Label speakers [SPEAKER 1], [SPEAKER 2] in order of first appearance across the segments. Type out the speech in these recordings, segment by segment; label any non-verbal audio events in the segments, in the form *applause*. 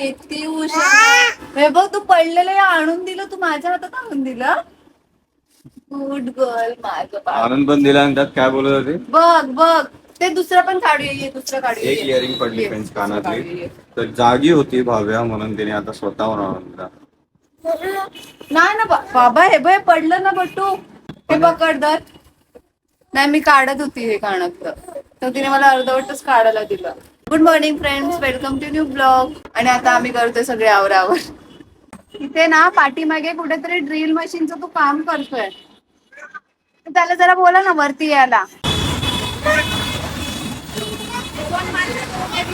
[SPEAKER 1] किती हुशार. हे बघ तू पडलेलं हे आणून दिलं तू माझ्या हातात आणून दिलं? गुड गर्ल माझं बाळ.
[SPEAKER 2] आनंद पण दिला आणि त्यात काय बोलत होते?
[SPEAKER 1] बघ बघ. ते दुसरं पण काढूया ये दुसरं काढूया
[SPEAKER 2] एक
[SPEAKER 1] ये.
[SPEAKER 2] इयरिंग पडली
[SPEAKER 1] ये,
[SPEAKER 2] फ्रेंड्स
[SPEAKER 1] दुसरं
[SPEAKER 2] कानातली
[SPEAKER 1] काढूया.
[SPEAKER 2] तर जागी होती भाव्या म्हणून तिने आता स्वतःहून आणून दिला.
[SPEAKER 1] नाही ना बा- बाबा हे बघ हे पडलं ना बट्टू. हे पकड दर नाही मी काढत होती हे कानातलं. तर तिने मला अर्धवटच काढायला दिलं. Good morning friends welcome to new blog आणि आता आम्ही करतोय सगळे आवरावर. इथे ना पाठीमागे कुठेतरी ड्रिल मशीनचं तू काम करतोय. त्याला जरा बोला ना वरती यायला.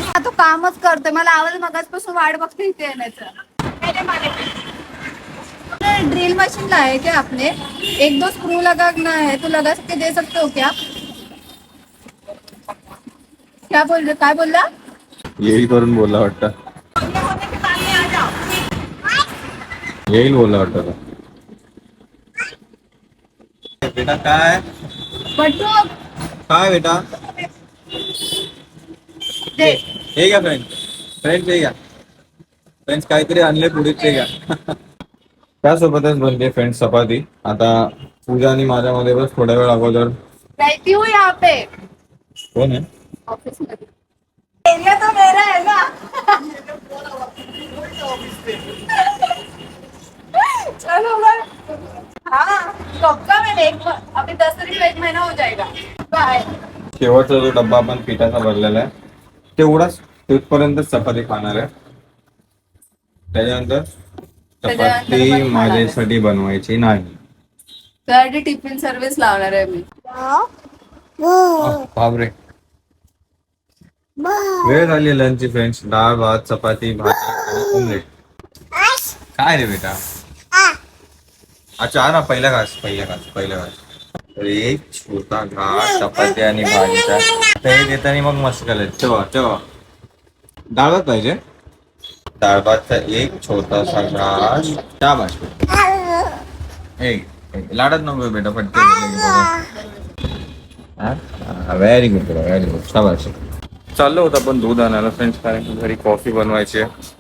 [SPEAKER 1] हा, तो कामच करतोय. मला आवाज मगाचपासून वाट बघते इथे येण्याचं. ड्रिल मशीन आहे क्या आपने एक दो स्क्रू लगा है तो लगा के दे सकते हो क्या क्या बोल रहे काय बोलला?
[SPEAKER 2] येईल करून बोलला वाटतं. येईल बोलला वाटतं. बेटा काय? काय बेटा?
[SPEAKER 1] दे.
[SPEAKER 2] हे घ्या फ्रेंड फ्रेंड्स हे घ्या. फ्रेंड्स काहीतरी आणले पुढे ते घ्या. त्यासोबतच बनते फ्रेंड्स चपाती. आता पूजा आणि माझ्यामध्ये बस थोड्या वेळ अगोदर.
[SPEAKER 1] रहती हूँ यहाँ पे.
[SPEAKER 2] कोण आहे?
[SPEAKER 1] ऑफिस एरिया तो मेरा है ना? चलो बस हाँ कब का मैंने एक अभी दस तारीख को एक महीना हो जाएगा। बाय
[SPEAKER 2] शेवटचा जो डब्बा आपण पिठाचा भरलेला आहे तेवढाच तिथपर्यंत चपाती खाणार आहे. त्याच्यानंतर चपाती. माझ्यासाठी बनवायची नाही.
[SPEAKER 1] त्यासाठी टिफिन सर्व्हिस लावणार आहे मी.
[SPEAKER 2] बापरे. वेळ झाली लंचची फ्रेंड्स डाळ भात चपाती भाजी. काय रे बेटा? अच्छा ना पहिला घास पहिला घास पहिला घास. एक छोटा घास चपाती आणि भाजीचा हे देताना मग मस्त केलं तेव्हा तेव्हा डाळ भात पाहिजे? डाळ भातचा एक छोटासा घास. त्या भाजी. एक. लाडत नको बेटा पटकन. व्हेरी गुड व्हेरी गुड शाबाश चाललो होतं आपण दूध आणायला फ्रेंड्स कारण की घरी कॉफी बनवायची आहे.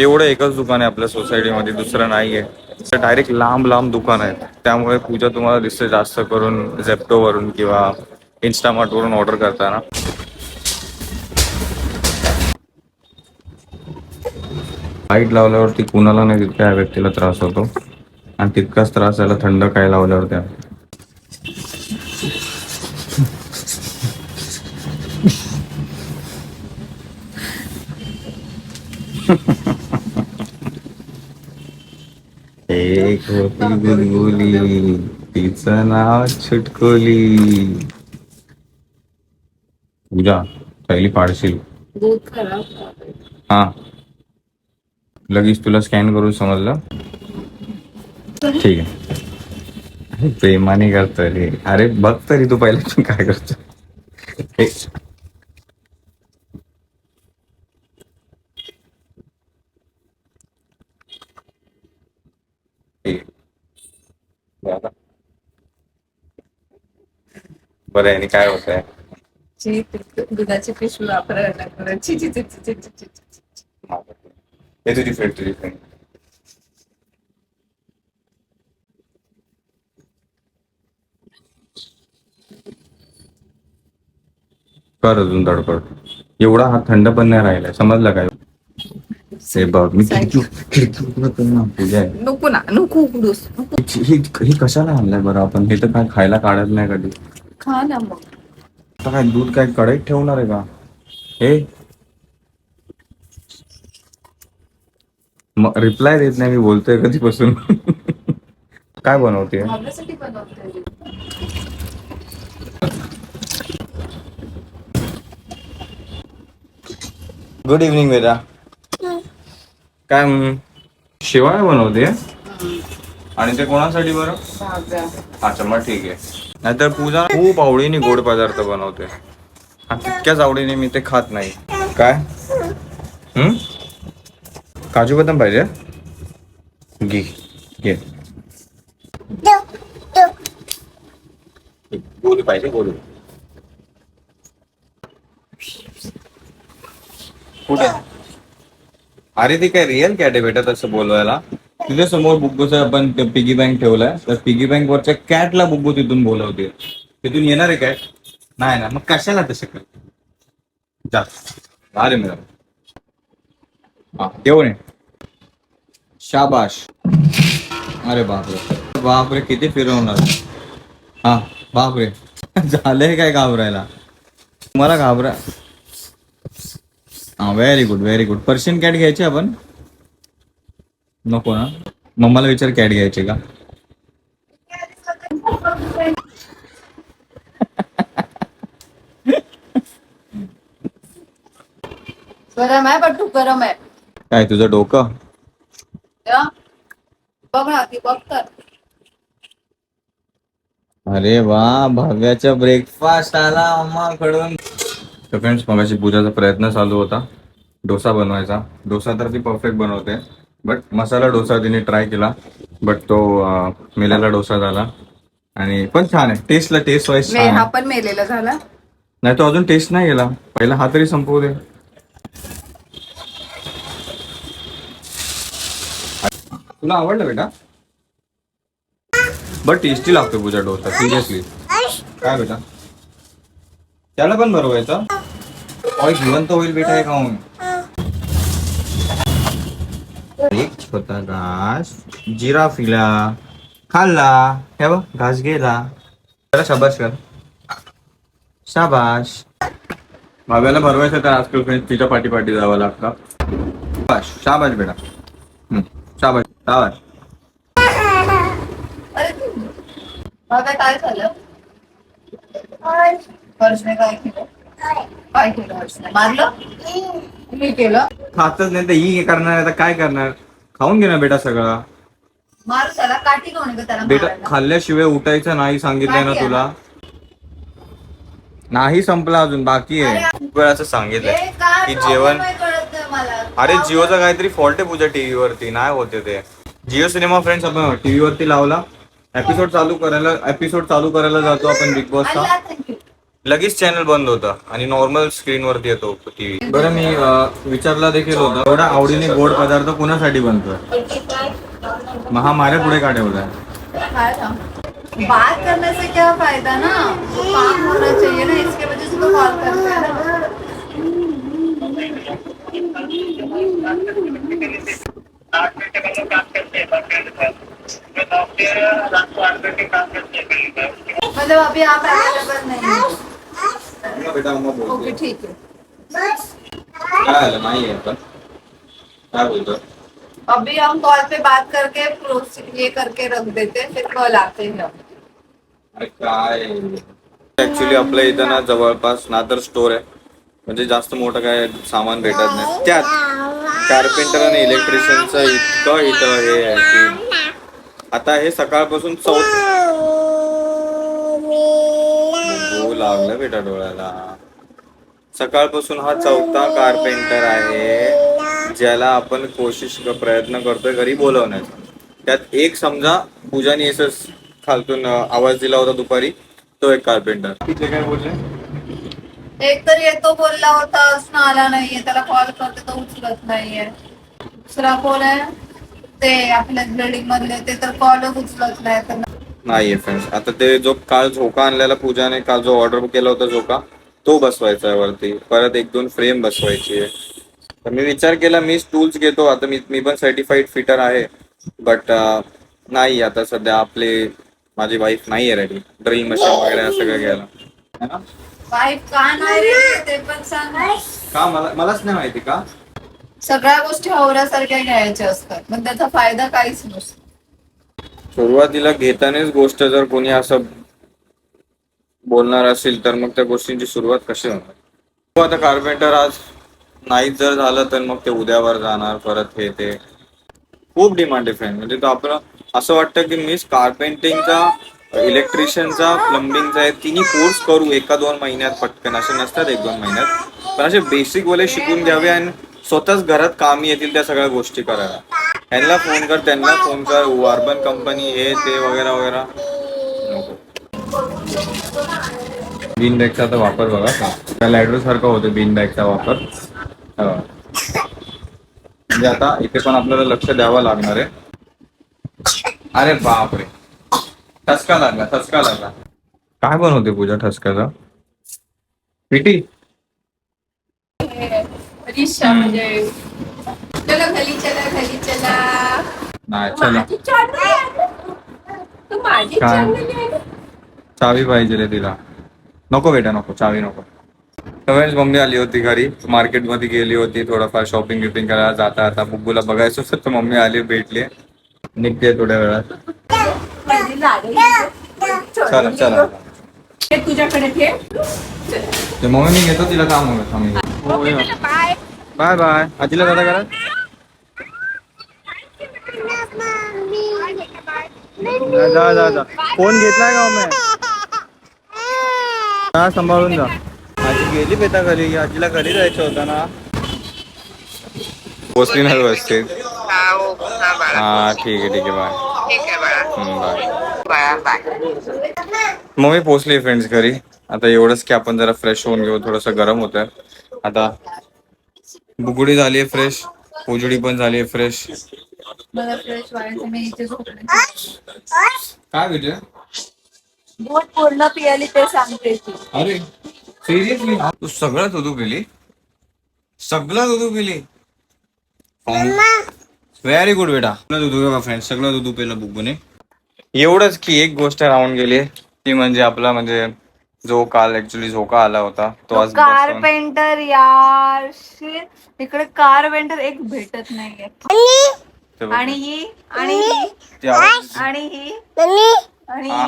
[SPEAKER 2] एवढं एकच दुकान आहे आपल्या सोसायटीमध्ये दुसरं नाही आहे डायरेक्ट लांब लांब दुकान आहे त्यामुळे पूजा तुम्हाला दिसते जास्त करून झेप्टोवरून किंवा इन्स्टामार्टवरून ऑर्डर करताना. लाइट लावल्यावरती कुणाला नाही तितक्या व्यक्तीला त्रास होतो. आणि तितकाच त्रास याला थंड काय लावल्यावर त्या एक होती गुलगुली तिचं नाव छुटकोली. पूजा पहिली पाडशील. हा. लगेच तुला स्कॅन करून समजलं? ठीक आहे. प्रेमाने करतोय रे. अरे बघ तरी तू पहिला तू काय करतो बरं आणि काय होत आहे. तुझी फ्रेंड तुझी फ्रेंड कर अजून धडपड. एवढा हा थंड पण नाही राहिलाय. समजला काय? हे पूजा आहे.
[SPEAKER 1] नको ना नको उघडूस नको
[SPEAKER 2] हे हे कशाला आणलंय बरं आपण हे तर काय खायला काढत नाही कधी
[SPEAKER 1] खा ना मग
[SPEAKER 2] आता काय दूध काय कढईत ठेवणार आहे का हे रिप्लाय देत नाही मी बोलतोय कधीपासून काय बनवते
[SPEAKER 1] आपल्यासाठी
[SPEAKER 2] गुड इव्हनिंग बेटा काय शेवाळ बनवते. आणि ते कोणासाठी बरं? अच्छा मग ठीक आहे. नाहीतर पूजा खूप आवडीने गोड पदार्थ बनवते. आणि तितक्याच आवडीने मी ते खात नाही. काय? हम्म काजू बदाम पाहिजे? घे घे. गोली पाहिजे गोली कुठे? अरे ते काय रिअल कॅट आहे बेटा तसं बोलवायला तुझ्या समोर बुग्गूचं आपण पिगी बँक ठेवलाय. तर पिगी बँक वरच्या कॅटला बुग्गू तिथून बोलवते तिथून येणार आहे कॅट नाही ना. मग कशाला तसं कर? जा. अरे मॅडम हा घेऊन ये शाबाश. अरे बापरे. बापरे किती फिरवणार. हा बापरे. *laughs* झालंय काय घाबरायला? तुम्हाला घाबरा हा very good very good Persian cat घ्यायची आपण? नको ना. मम्माला विचार कॅट घ्यायची का?
[SPEAKER 1] गरम आहे गरम आहे.
[SPEAKER 2] काय तुझं डोकं?
[SPEAKER 1] बघ ना ती बघ तर.
[SPEAKER 2] अरे वा भाव्याचा ब्रेकफास्ट आला अम्माकडून. तर फ्रेंड्स मगाशी पूजाचा प्रयत्न चालू होता. डोसा बनवायचा. डोसा तर ती परफेक्ट बनवते. बट मसाला डोसा तिने ट्राय केला. बट तो मेलेला डोसा झाला. आणि पण छान आहे. टेस्टला टेस्ट वाईज
[SPEAKER 1] हा. पण मेलेला झाला?
[SPEAKER 2] नाही तो अजून टेस्ट नाही गेला. पहिला हा तरी संपवू दे. तुला आवडलं बेटा? बट टेस्टी लागतो पूजा डोसा. सिरियसली काय बेटा? त्याला पण बरोबर ऑय जिवंत होईल बेटा हे खाऊन. एक छोटा घास जिरा फिला खाल्ला. हे बघ घास गेला. त्याला शाबाश कर. शाबाश भाव्याला भरवायचं तर आजकाल फ्रेंड्स तिच्या पाठी पाठी जावं लागतं. शाबाश शाबाश बेटा. हम्म, शाबाश शाबाश
[SPEAKER 1] काय झालं? हर्षने काय केलं? काय केलं हर्षने मारलं? मी केलं.
[SPEAKER 2] खातच नाही तर ही करणार आता काय करणार? खाऊन घे ना बेटा सगळा.
[SPEAKER 1] मार त्याला काठी कोण आहे गं त्याला
[SPEAKER 2] बेटा
[SPEAKER 1] मारायला?
[SPEAKER 2] खाल्ल्याशिवाय उठायचं नाही सांगितलंय ना
[SPEAKER 1] बाकी आहे
[SPEAKER 2] तुला? नाही संपला अजून बाकी आहे. खूप वेळाचं सांगितलंय
[SPEAKER 1] ए, काय
[SPEAKER 2] की
[SPEAKER 1] problem
[SPEAKER 2] जेवण
[SPEAKER 1] आहे कळत नाही मला.
[SPEAKER 2] अरे जिओचा काहीतरी फॉल्ट आहे पूजा टीव्ही वरती नाही होते ते. जिओ सिनेमा फ्रेंड्स आपण टीव्ही वरती लावला. एपिसोड चालू करायला एपिसोड चालू करायला जातो आपण बिग बॉसचा. लगेच चॅनल बंद होतं आणि नॉर्मल स्क्रीन वरती येतो टीव्ही बरं मी अं, विचारला देखील होतं एवढा आवडीने गोड पदार्थ कुणासाठी बनतोय? मग हा माझ्या पुढे का ठेवलाय
[SPEAKER 1] काय ना? बात करने से क्या फायदा ना? काम होना चाहिए ना इसके वजह से तो कॉल करते हैं ना. मतलब अभी आप अवेलेबल नहीं हो।
[SPEAKER 2] बेटा मम्मा
[SPEAKER 1] ओके. ठीक है
[SPEAKER 2] काय झालं? नाही आहे पण काय बोलतो
[SPEAKER 1] अभी हम कॉल पे बात करके प्रोसीड ये करके रख देते हैं फिर कॉल आते हैं।
[SPEAKER 2] अरे काय? ऍक्च्युली आपल्या इथं ना जवळपास नादर स्टोर आहे. म्हणजे जास्त मोठं काय सामान भेटत नाही. त्यात कार्पेंटर आणि इलेक्ट्रिशियनचं इतकं इथं हे आहे की आता हे सकाळपासून चौ लागलं बेटा डोळ्याला. सकाळपासून हा चौथा कार्पेंटर आहे ज्याला आपण कोशिश प्रयत्न करतोय घरी बोलवण्याचा. त्यात एक समजा पूजाने असं खालतून आवाज दिला होता दुपारी तो एक कार्पेंटर तिथे काय बोलले?
[SPEAKER 1] एक तर येतो बोलला होता उसनं आला नाहीये त्याला कॉल करते तो उचलत नाहीये. दुसरा कोण आहे ते आपल्या बिल्डिंग मधले ते तर कॉलच उचलत नाही तर
[SPEAKER 2] नाहीये फ्रेंड्स आता ते जो काल झोका आणलेला पूजाने काल जो ऑर्डर केला होता झोका तो बसवायचा आहे वरती. परत एक दोन फ्रेम बसवायची आहे. तर मी विचार केला मीच टूल्स घेतो. आता मी मी पण सर्टिफाईड फिटर आहे. बट नाही आता सध्या आपले माझी वाईफ नाही आहे रेडी ड्रिल मशीन वगैरे सगळं घ्यायला. है?
[SPEAKER 1] वाईफ का नाही रे? ते पण सांग.
[SPEAKER 2] का? मला मलाच नाही माहिती का?
[SPEAKER 1] सगळ्या गोष्टी हवऱ्यासारख्या घ्यायच्या असतात. पण त्याचा फायदा काहीच नसतो.
[SPEAKER 2] सुरुवातीला घेतानाच गोष्ट जर कोणी असं बोलणार असेल तर मग त्या गोष्टींची सुरुवात कशी होणार? हो, आता कार्पेंटर आज नाहीच जर झालं तर मग ते उद्यावर जाणार परत हे ते. खूप डिमांड आहे म्हणजे तो आपलं असं वाटतं की मीच कार्पेंटिंगचा इलेक्ट्रिशियनचा प्लंबिंगचा आहे तिन्ही कोर्स करू एका दोन महिन्यात पटकन. असे नसतात एक दोन महिन्यात. पण असे बेसिक वाले शिकून घ्यावे आणि स्वतःच घरात कामी येतील त्या सगळ्या गोष्टी करायला. ह्यांना फ़ोन कर त्यांना फ़ोन कर वार्बन कंपनी हे ते वगैरे वगैरे नको बीन बॅगचा आता वापर बघा का त्या लायडर सारखा होतो बीन बॅगचा वापर। हा. म्हणजे आता इथे पण आपल्याला लक्ष द्यावं लागणार आहे अरे बापरे ठसका लागला ठसका लागला। काय बनवते पूजा ठसक्याचा पिटी
[SPEAKER 1] चला चला
[SPEAKER 2] नाही चला.
[SPEAKER 1] माझी चांदणी आहे. तू माझी
[SPEAKER 2] काय?
[SPEAKER 1] चांदणी आहे.
[SPEAKER 2] चावी पाहिजे रे तिला. नको बेटा नको. चावी नको. त्यावेळेस मम्मी आली होती घरी. मार्केटमध्ये गेली होती थोडंफार शॉपिंग बिपिंग करायला जाता आता बुब्बूला बघायचं होतं तर मम्मी आली भेटली. निघते थोड्या वेळात.
[SPEAKER 1] माझी लाडली.
[SPEAKER 2] चला चला
[SPEAKER 1] हे तुझ्याकडे ठेव.
[SPEAKER 2] ते मम्मी मी घेतो तिला काम होतं.
[SPEAKER 1] बाय
[SPEAKER 2] बाय बाय आजीला दादा करा जा जा जा. फोन घेतलाय का मम्मी? जा सांभाळून जा. आजी गेली बेटा घरी. आजीला घरी जायचं होतं ना. पोचली नाही व्यवस्थित हा ठीक आहे ठीक आहे बाय. हम्म, बाय. मम्मी पोचली फ्रेंड्स घरी. आता एवढंच की आपण जरा फ्रेश होऊन घेऊ. थोडस गरम होत आता बुगडी झाली फ्रेश उजडी पण झाली फ्रेश
[SPEAKER 1] मला फ्रेश व्हायचं मी इथे झोपले
[SPEAKER 2] काय विजय
[SPEAKER 1] बोट पूर्ण पियाली ते सांगते ती.
[SPEAKER 2] अरे सिरियसली तू सगळं दुधू पिली सगळं दुधू पिली व्हेरी गुड बेटा. दुधू का फ्रेंड सगळं दुधू पिलं एवढंच की एक गोष्ट राहून गेली. ती म्हणजे आपला म्हणजे जो काल ऍक्च्युली झोका आला होता तो आज
[SPEAKER 1] कारपेंटर यार. इकडे कारपेंटर एक भेटत नाहीये.
[SPEAKER 2] ते बघ.
[SPEAKER 1] आणि ही आणि ही
[SPEAKER 2] ते आवाज-
[SPEAKER 1] आणि ही. आणि
[SPEAKER 2] हा.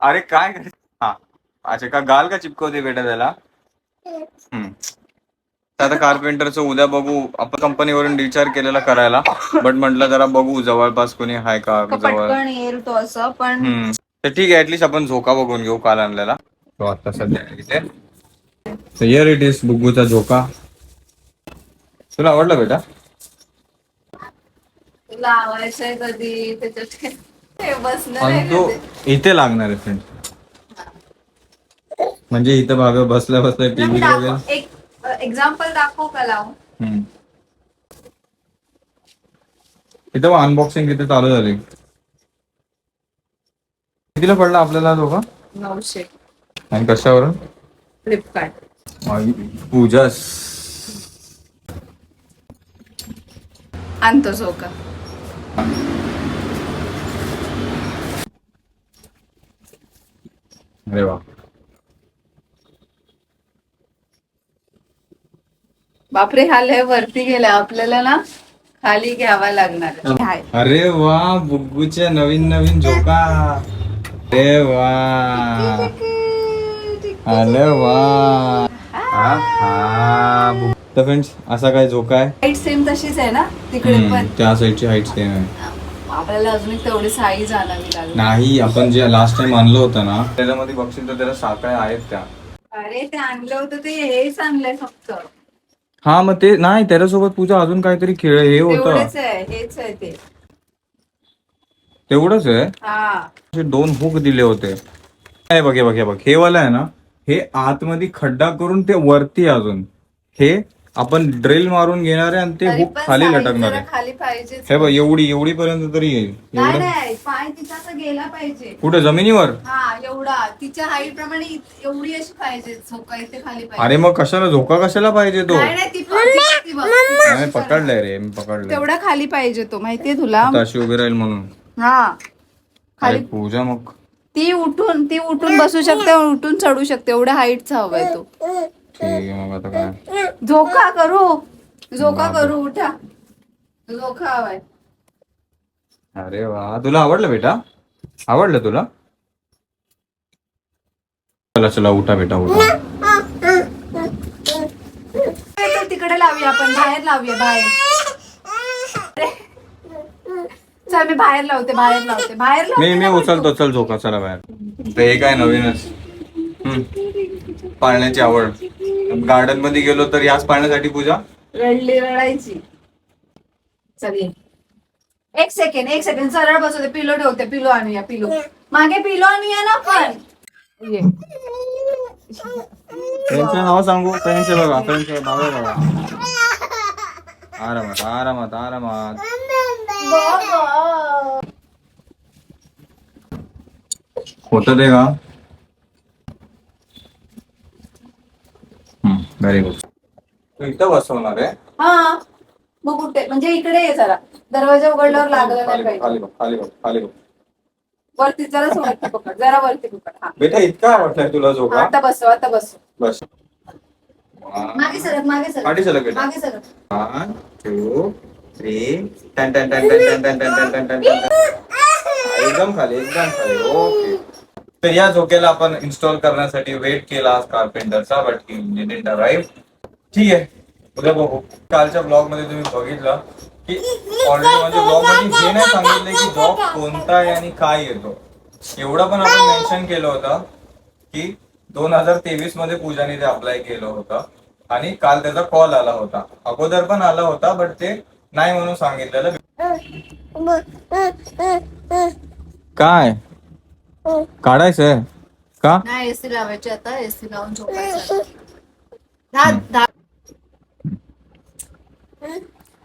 [SPEAKER 2] अरे काय कर हा. अच्छा का गाल का चिपकवते बेटा त्याला? हम्म. तर आता कारपेंटरचं उद्या बघू. आपण कंपनीवरून डिस्चार्ज केलेला करायला. बट म्हटलं जरा बघू. जवळपास कोणी आहे का
[SPEAKER 1] का
[SPEAKER 2] जवळ?
[SPEAKER 1] पटकन येईल तो असं पण
[SPEAKER 2] हम्म. तर ठीक आहे ऍटलीस्ट आपण झोका बघून घेऊ काल आणलेला. तो आता सध्या इथे. इट इज बुग्गूचा झोका. तुला आवडला बेटा?
[SPEAKER 1] तुला आवडायचंय कधी त्याच्यात ते
[SPEAKER 2] आणि तो
[SPEAKER 1] कधी.
[SPEAKER 2] इथे लागणार आहे फ्रेंड म्हणजे इथं भावे बसल्या बसल्या टीव्ही
[SPEAKER 1] दाखव- एक एक्झाम्पल दाखव का लावून?
[SPEAKER 2] हम्म. इथं अनबॉक्सिंग इथे चालू झाली. कितीला पडला आपल्याला दोघं?
[SPEAKER 1] नऊशे.
[SPEAKER 2] आणि कशावरून?
[SPEAKER 1] फ्लिपकार्ट
[SPEAKER 2] आई, पूजा
[SPEAKER 1] आणतो झोका
[SPEAKER 2] अरे वा.
[SPEAKER 1] बापरे हा लय वरती गेला आपल्याला ना खाली घ्यावा लागणार आहे.
[SPEAKER 2] अरे वा बुग्गूच्या नवीन नवीन झोका. अरे वा. अरे वा. आहा. तर फ्रेंड्स असा काय झोका आहे?
[SPEAKER 1] हाईट सेम तशीच आहे ना? तिकडे पण.
[SPEAKER 2] त्या साईडची हाईट सेम आहे.
[SPEAKER 1] आपल्याला अजून एक तेवढी साईज आणावी लागेल.
[SPEAKER 2] नाही आपण जे लास्ट टाइम आणलं होतं ना त्याच्यामध्ये बघशील तर त्याला साखळ्या आहेत त्या.
[SPEAKER 1] अरे ते आणलं होतं ते हेच आणलंय फक्त.
[SPEAKER 2] हा मग ते नाही त्याच्यासोबत पूजा अजून काहीतरी खेळ हे होतं.
[SPEAKER 1] तेवढेच आहे हेच आहे ते.
[SPEAKER 2] तेवढंच आहे?
[SPEAKER 1] हा.
[SPEAKER 2] असे दोन हुक दिले होते. हे बघ हे बघ हे बघ. हे वाला आहे ना हे आतमध्ये खड्डा करून ते वरती आहे अजून. हे आपण ड्रिल मारून घेणार आहे आणि ते
[SPEAKER 1] तरी
[SPEAKER 2] हुक
[SPEAKER 1] पण
[SPEAKER 2] खाली लटकणार.
[SPEAKER 1] जरा
[SPEAKER 2] आहे
[SPEAKER 1] खाली पाहिजे.
[SPEAKER 2] हे बघ एवढी एवढी पर्यंत तरी येईल.
[SPEAKER 1] नाही
[SPEAKER 2] एवढं?
[SPEAKER 1] नाही पाय तिचा असं गेला पाहिजे.
[SPEAKER 2] कुठे जमिनीवर?
[SPEAKER 1] हा एवढा. तिच्या हाईट प्रमाणे इत- एवढी अशी पाहिजे झोका इथे खाली पाहिजे.
[SPEAKER 2] अरे मग कशाला झोका कशाला पाहिजे तो?
[SPEAKER 1] नाही नाही ती ती- ती बघ.
[SPEAKER 2] नाही पकडलाय रे मी पकडलाय.
[SPEAKER 1] तेवढा खाली पाहिजे तो माहितीये तुला?
[SPEAKER 2] आता अशी उभी राहील म्हणून.
[SPEAKER 1] हा.
[SPEAKER 2] अरे
[SPEAKER 1] खाली
[SPEAKER 2] पूजा मग.
[SPEAKER 1] ती उठून ती उठून बसू शकते उठून चढू शकते. एवढ्या हाईटचा हवाय तो.
[SPEAKER 2] ठीक आहे मग आता काय?
[SPEAKER 1] झोका करू. झोका. करू उठा. झोका हवाय.
[SPEAKER 2] अरे वा. तुला आवडलं बेटा? आवडलं तुला? चला चला उठा बेटा उठा.
[SPEAKER 1] तर तिकडे लावूया आपण. बाहेर लावूया बाहेर. चल मी बाहेर लावते बाहेर लावते. बाहेर
[SPEAKER 2] मी
[SPEAKER 1] लावते
[SPEAKER 2] मी
[SPEAKER 1] ना
[SPEAKER 2] उचलतो चल झोका. चला बाहेर. ते हे काय नवीनच. हम्म. पाळण्याची आवड. गार्डनमध्ये गेलो तर याच पाळण्यासाठी पूजा?
[SPEAKER 1] रडली रडायची. ये. एक सेकंड एक सेकंड सरळ बसवते पिलो ठेवते. पिलो आणूया पिलो. मागे पिलो आणूया ना पण ये.
[SPEAKER 2] नाव सांगू? फ्रेंडचे बघा फ्रेंडचे नाव बघा. आरामात आरामात आरामात. होत ते का? व्हेरी गुड तू इथं बसवणार आहे
[SPEAKER 1] हा मग कुठे म्हणजे इकडे ये जरा दरवाजा उघडल्यावर लागला नाही
[SPEAKER 2] खाली बघ,
[SPEAKER 1] पाहिजे
[SPEAKER 2] खाली बघ, खाली बघ, खाली बघ.
[SPEAKER 1] वरती जरा वरती पकड जरा वरती पकड हा
[SPEAKER 2] बेटा इतका आवडलाय तुला झोका
[SPEAKER 1] आता बसव आता बसव
[SPEAKER 2] बस
[SPEAKER 1] मागे सरक मागे सरक
[SPEAKER 2] पाठी सलग बेटा
[SPEAKER 1] मागे सरक
[SPEAKER 2] वन टू थ्री टन टन टन टन टन टन टन टन टन टन टन एकदम खाली एकदम खाली ओके तर या झोक्याला आपण इन्स्टॉल करण्यासाठी वेट केला आज कारपेंटरचा बट डिडंट अराईव्ह ठीक आहे. उद्या बघू. कालच्या ब्लॉगमध्ये तुम्ही बघितलं की ऑलरेडी माझ्या ब्लॉगमध्ये हे नाही सांगितलं की जॉब कोणता आहे आणि काय येतो. एवढं पण आपण मेन्शन केलं होतं की दोन हजार तेवीसमध्ये पूजाने ते अप्लाय केलं होतं आणि काल त्याचा कॉल आला होता. अगोदर पण आला होता बट ते नाही म्हणून सांगितलेलं. काय? काढायचंय? का?
[SPEAKER 1] नाही एसी लावायची आता. एसी लावून झोपायचं. दहा दहा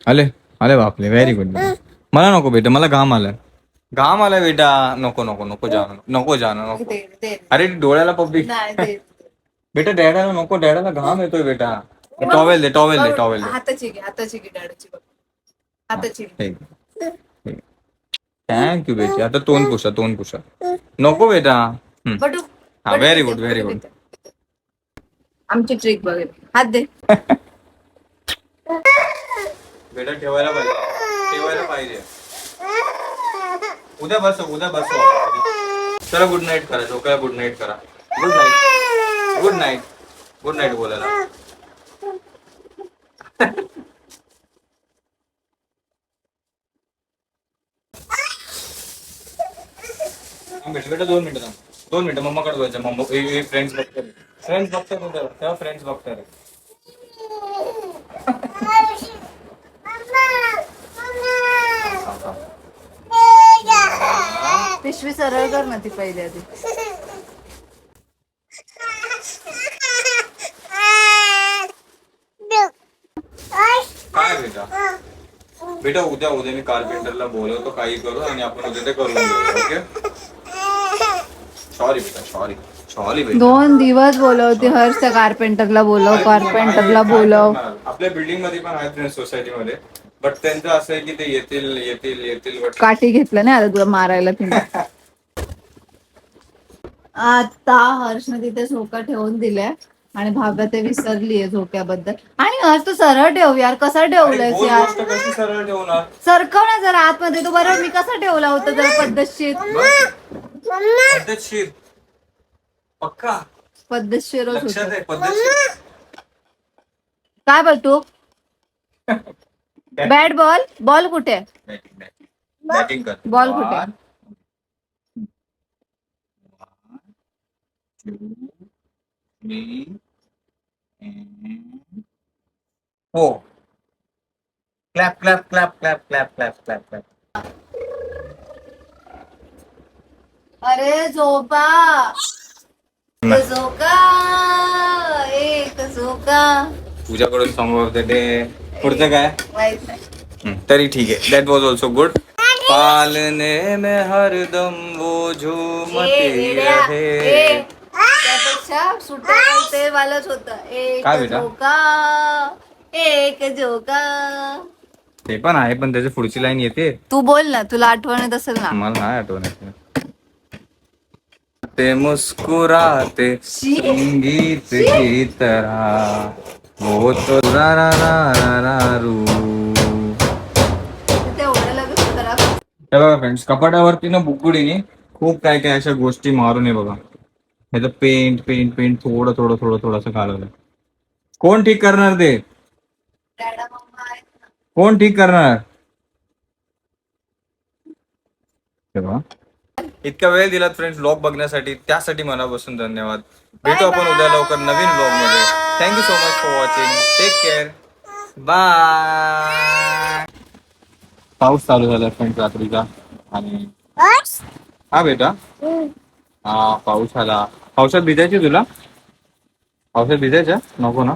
[SPEAKER 2] आले आले बापले व्हेरी गुड मला नको बेटा मला घाम आलाय. घाम आलाय बेटा. नको नको नको जाणं नको जाणं नको.
[SPEAKER 1] दे दे.
[SPEAKER 2] अरे डोळ्याला पब्लिक
[SPEAKER 1] नाही दे.
[SPEAKER 2] बेटा डॅडाला नको डॅडाला घाम येतोय बेटा. टॉवेल दे टॉवेल दे टॉवेल दे.
[SPEAKER 1] हाताची घे हाताची घे डाळीची बघ. हाताची घे.
[SPEAKER 2] थँक्यू बेटी। आता तोंड पुसा तोंड पुसा नको बेटा। हम्म.
[SPEAKER 1] बटू
[SPEAKER 2] हा व्हेरी गुड व्हेरी गुड
[SPEAKER 1] आमची ट्रिक बघ हात दे। *laughs*
[SPEAKER 2] बेटा ठेवायला पाहिजे। ठेवायला पाहिजे। उद्या बस उद्या बस चला गुड नाईट करा झोकायला गुड नाईट करा. Good night good night good night बोलायला. *laughs* बेटा दोन मिनिटं थांब. दोन मिनिटं मम्माकडे जायचं मम्मा फ्रेंड्स बघतात. फ्रेंड्स बघतात उद्या तेव्हा फ्रेंड्स बघतात.
[SPEAKER 1] पिशवी सरळ कर ना ती पहिली आधी.
[SPEAKER 2] काय बेटा? बेटा उद्या उद्या मी कारपेंटरला बोलवतो काही करू आणि आपण उद्या ते करून घेऊ ओके? सॉरी बेटा सॉरी सॉरी बेटा.
[SPEAKER 1] दोन दिवस बोलवते हर्ष कारपेंटरला बोलव कारपेंटरला बोलव.
[SPEAKER 2] आपल्या बिल्डिंगमध्ये पण आहेत फ्रेंड सोसायटी मध्ये. बट त्यांचं असं आहे की ते येतील येतील येतील
[SPEAKER 1] काठी घेतलं नाही आता तुला मारायला तिने. *laughs* आता हर्षने तिथे झोका ठेवून दिलाय आणि भाव्या ते विसरलीये झोक्याबद्दल. आणि हर्ष तू सरळ ठेव यार कसा ठेवलायस यार?
[SPEAKER 2] गोष्ट कशी सरळ ठेवणार?
[SPEAKER 1] सरकव ना जरा आतमध्ये तू बरोबर मी कसा ठेवला होता जरा पद्धतशीर?
[SPEAKER 2] पद्धतशीर पक्का
[SPEAKER 1] पद्धतशीरच
[SPEAKER 2] लक्षात
[SPEAKER 1] होत
[SPEAKER 2] आहे पद्धतशीर
[SPEAKER 1] काय बोलतो बॅट बॉल बॉल कुठे
[SPEAKER 2] बॅटिंग कर
[SPEAKER 1] Ball कुठे?
[SPEAKER 2] One, two, three, and four. Clap, clap, clap, clap,
[SPEAKER 1] अरे झोपा. झोका एक झोका.
[SPEAKER 2] तुझ्याकडून सॉंग ऑफ द डे पुढचं काय?
[SPEAKER 1] माहीत नाही.
[SPEAKER 2] हम्म, तरी ठीक आहे. दॅट वॉज ऑल्सो गुड पालने में हरदम वो झूमती
[SPEAKER 1] ए, निळ्या,
[SPEAKER 2] रहे.
[SPEAKER 1] ए. त्यापेक्षा ते वालच होत. एक
[SPEAKER 2] काय बेटा?
[SPEAKER 1] झोका एक झोका.
[SPEAKER 2] ते पण आहे पण त्याची पुढची लाईन येते.
[SPEAKER 1] तू बोल ना तुला आठवण येत असेल ना.
[SPEAKER 2] मला नाही आठवण येत. ते मुस्कुराते
[SPEAKER 1] शी.
[SPEAKER 2] संगीत की तरह वो तो रा हे बघा फ्रेंड्स कपाटावरती ना बुकुडीने खूप काय काय अशा गोष्टी मारून आहे बघा. ह्याचं पेंट पेंट पेंट थोडं थोडं थोडं थोडंसं काढवलं कोण ठीक करणार ते. कोण ठीक करणार? तेव्हा इतका वेळ दिलात फ्रेंड्स ब्लॉग बघण्यासाठी. त्यासाठी मनापासून धन्यवाद. भेटू आपण उद्या लवकर नवीन ब्लॉगमध्ये thank you so much for watching take care bye पाऊस चालू झाला फ्रेंड्स रात्रीचा. आणि हा बेटा. हा पाऊस आला. पावसात भिजायची तुला? पावसात भिजायच्या? नको ना.